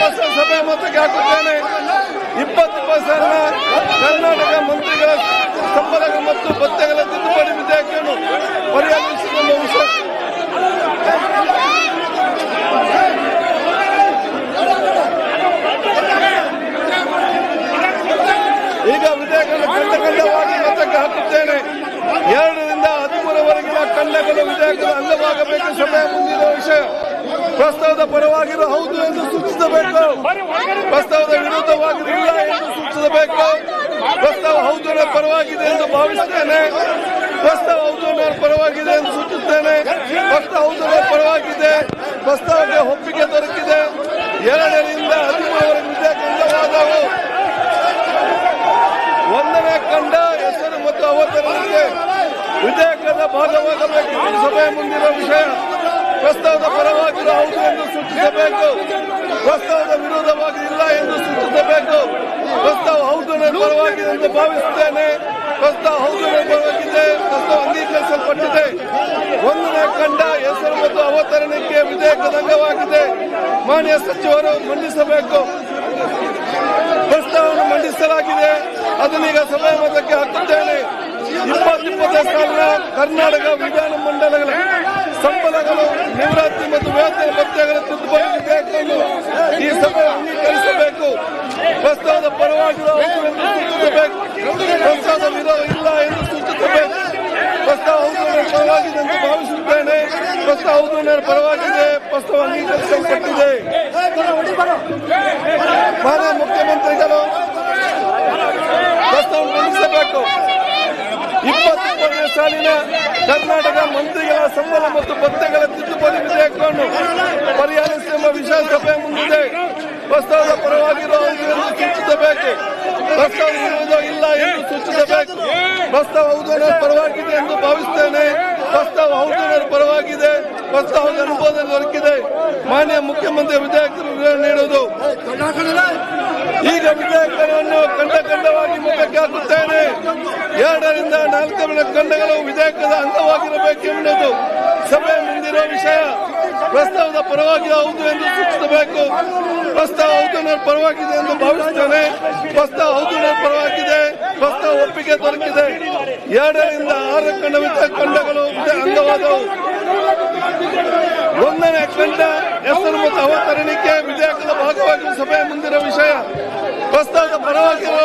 ಪಕ್ಷ ಸಭೆ ಮೊತ್ತಕ್ಕೆ ಹಾಕುತ್ತೇನೆ ಇಪ್ಪತ್ತು ಪರ್ಸೆಂಟ್ ಕರ್ನಾಟಕ ಮಂತ್ರಿಗಳ ಸಂಬಳ ಮತ್ತು ಭತ್ಯೆಗಳ ತಿದ್ದುಪಡಿ ವಿಧೇಯಕವನ್ನು ಪರಿಹರಿಸಿದ ವಿಷಯ ಈಗ ವಿಧೇಯಕವನ್ನು ಖಂಡ ಖಂಡವಾಗಿ ಮತಕ್ಕೆ ಹಾಕುತ್ತೇನೆ ಎರಡರಿಂದ ಖಂಡಗಳು ವಿಧೇಯಕದ ಅಂಗವಾಗಬೇಕು ಸಭೆಯ ಮುಂದಿನ ವಿಷಯ. ಪ್ರಸ್ತಾವದ ಪರವಾಗಿರೋ ಹೌದು ಎಂದು ಸೂಚಿಸಬೇಕು. ಪ್ರಸ್ತಾವದ ವಿರುದ್ಧವಾಗಿರಲಿಲ್ಲ ಎಂದು ಸೂಚಿಸಬೇಕು. ಪ್ರಸ್ತಾವ ಹೌದು ಪರವಾಗಿದೆ ಎಂದು ಭಾವಿಸುತ್ತೇನೆ ಪ್ರಸ್ತಾವ ಹೌದು ಪರವಾಗಿದೆ ಎಂದು ಸೂಚಿಸುತ್ತೇನೆ ಪ್ರಸ್ತಾವ ಹೌದು ಪರವಾಗಿದೆ. ಪ್ರಸ್ತಾವಕ್ಕೆ ಒಪ್ಪಿಗೆ ದೊರಕಿದೆ. ಎರಡರಿಂದ ಹದಿಮೂರವರೆಗೆ ವಿಧೇಯಕ ಅಂಗವಾದವು ಒಂದನೇ ಕಂಡ ಹೆಸರು ಮತ್ತು ಅವತರಣಿಕೆ ವಿಧೇಯಕದ ಭಾಗವಾಗಬೇಕು ಸಭೆಯ ಮುಂದಿನ ವಿಷಯ ಪ್ರಸ್ತಾವದ ಪರವಾಗಿರೋ ಹೌದು ಎಂದು ಸೂಚಿಸಬೇಕು. ಪ್ರಸ್ತಾವದ ವಿರೋಧವಾಗಿ ಇಲ್ಲ ಎಂದು ಸೂಚಿಸಬೇಕು. ಪ್ರಸ್ತಾವ ಹೌದು ಪರವಾಗಿದೆ ಎಂದು ಭಾವಿಸುತ್ತೇನೆ. ಪ್ರಸ್ತಾವ ಹೌದು ಪರವಾಗಿದೆ. ಪ್ರಸ್ತಾವ ಅಂಗೀಕರಿಸಲ್ಪಟ್ಟಿದೆ. ಒಂದನೇ ಕಂಡ ಹೆಸರು ಮತ್ತು ಅವತರಣಿಕೆ ವಿಧೇಯಕದ ಅಂಗವಾಗಿದೆ. ಮಾನ್ಯ ಸಚಿವರು ಮಂಡಿಸಬೇಕು. ಪ್ರಸ್ತಾವವನ್ನು ಮಂಡಿಸಲಾಗಿದೆ. ಅದನ್ನೀಗ ಸಭೆ ಮತಕ್ಕೆ ಹಾಕುತ್ತೇನೆ. ಇಪ್ಪತ್ತಿಪ್ಪತ್ತೈದು ಸಾಲಿನ ಕರ್ನಾಟಕ ವಿಧಾನ ಮಂಡಲಗಳ ಸಂಬಳಗಳು ನಿವೃತ್ತಿ ಮತ್ತು ವೇತನ ಭತ್ಯೆಗಳ ತಿದ್ದುಪಡಿ ವಿಧೇಯಕವನ್ನು ಈ ಸಭೆ ಅಂಗೀಕರಿಸಬೇಕು. ಪ್ರಸ್ತಾವದ ಪರವಾಗಿ ಸೂಚಿಸಬೇಕು. ಪ್ರಸ್ತಾವದ ವಿರೋಧ ಇಲ್ಲ ಎಂದು ಸೂಚಿಸಬೇಕು. ಪ್ರಸ್ತಾವ ಹೌದು ಪರವಾಗಿದೆ ಎಂದು ಭಾವಿಸುತ್ತೇನೆ. ಪ್ರಸ್ತಾವ ಹೌದು ಪರವಾಗಿದೆ. ಪ್ರಸ್ತಾವ ಅಂಗೀಕರಿಸಲ್ಪಟ್ಟಿದೆ. ಮಾನ್ಯ ಮುಖ್ಯಮಂತ್ರಿಗಳು ಪ್ರಸ್ತಾವ ಮಂಡಿಸಬೇಕು. ಸಾಲಿನ ಕರ್ನಾಟಕ ಮಂತ್ರಿಗಳ ಸಂಬಳ ಮತ್ತು ಭತ್ತೆಗಳ ತಿದ್ದುಪಡಿ ವಿಧೇಯಕವನ್ನು ಪರಿಹರಿಸುವ ವಿಷಯ ಸಭೆ ಮುಂದಿದೆ ಪ್ರಸ್ತಾವದ ಪರವಾಗಿರುವ ಸೂಚಿಸಬೇಕು. ಪ್ರಸ್ತಾವ ಇಲ್ಲ ಎಂದು ಸೂಚಿಸಬೇಕು. ಪ್ರಸ್ತಾವ ಹೌದು ಪರವಾಗಿದೆ ಎಂದು ಭಾವಿಸುತ್ತೇನೆ ಪ್ರಸ್ತಾವ ನನ್ನ ಪರವಾಗಿದೆ. ಪ್ರಸ್ತಾವ ಅನುಮೋದನೆ ದೊರಕಿದೆ. ಮಾನ್ಯ ಮುಖ್ಯಮಂತ್ರಿ ವಿಧೇಯಕರು ವಿವರಣೆ ನೀಡುವುದು. ಈಗ ವಿಧೇಯಕವನ್ನು ಕಂಡ ಕಂಡವಾಗಿ ಮುಖಕ್ಕೆ ಹಾಕುತ್ತೇನೆ. ಎರಡರಿಂದ ನಾಲ್ಕರ ಕಂಡಗಳು ವಿಧೇಯಕದ ಅಂಗವಾಗಿರಬೇಕೆಂಬುದು ಸಭೆ ಮುಂದಿರುವ ವಿಷಯ. ಪ್ರಸ್ತಾವದ ಪರವಾಗಿ ಹೌದು ಎಂದು ಸೂಚಿಸಬೇಕು. ಪ್ರಸ್ತಾವ ಹೌದು ನನ್ನ ಪರವಾಗಿದೆ ಎಂದು ಭಾವಿಸುತ್ತೇನೆ. ಪ್ರಸ್ತಾವ ಹೌದು ನನ್ನ ಪರವಾಗಿದೆ. ಪ್ರಸ್ತಾವ ಒಪ್ಪಿಗೆ ದೊರಕಿದೆ. ಎರಡರಿಂದ ಆರು ಕಂಡವಿದ್ದ ಖಂಡಗಳು ಅಂಗವಾದವು. ಒಂದನೇ ಖಂಡ ಹೆಸರು ಮತ್ತು ಅವತರಣಿಕೆ ವಿಧೇಯಕದ ಭಾಗವಾಗಿ ಸಭೆಯ ಮುಂದಿನ ವಿಷಯ. ಪ್ರಸ್ತಾವದ ಪರವಾಗಿರುವ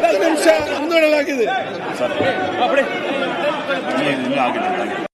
ಹತ್ತು ನಿಮಿಷ ಮುಂದೂಡಲಾಗಿದೆ ಇನ್ನೂ ಆಗಿಲ್ಲ